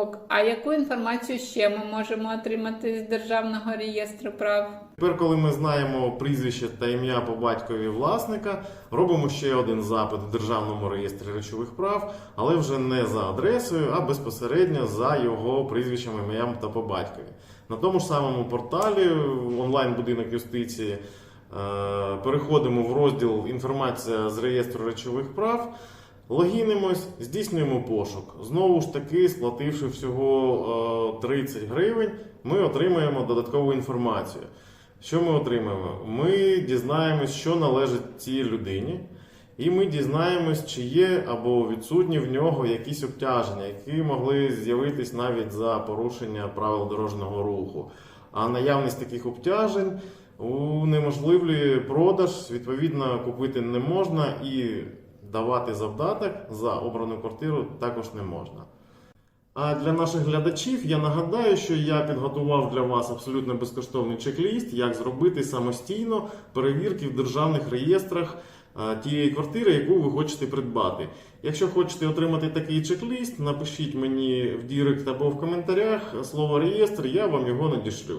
ок. А яку інформацію ще ми можемо отримати з Державного реєстру прав? Тепер, коли ми знаємо прізвище та ім'я по батькові власника, робимо ще один запит в Державному реєстрі речових прав, але вже не за адресою, а безпосередньо за його прізвищем, ім'ям та по батькові. На тому ж самому порталі онлайн-будинок юстиції е, переходимо в розділ Інформація з реєстру речових прав. Логінимось, здійснюємо пошук. Знову ж таки, сплативши всього е, 30 гривень, ми отримаємо додаткову інформацію. Що ми отримаємо? Ми дізнаємось, що належить цій людині, і ми дізнаємось, чи є або відсутні в нього якісь обтяження, які могли з'явитись навіть за порушення правил дорожнього руху. А наявність таких обтяжень унеможливлює продаж, відповідно, купити не можна і давати завдаток за обрану квартиру також не можна. А для наших глядачів я нагадаю, що я підготував для вас абсолютно безкоштовний чек-ліст, як зробити самостійно перевірки в державних реєстрах тієї квартири, яку ви хочете придбати. Якщо хочете отримати такий чек-ліст, напишіть мені в Дірект або в коментарях слово реєстр, я вам його надішлю.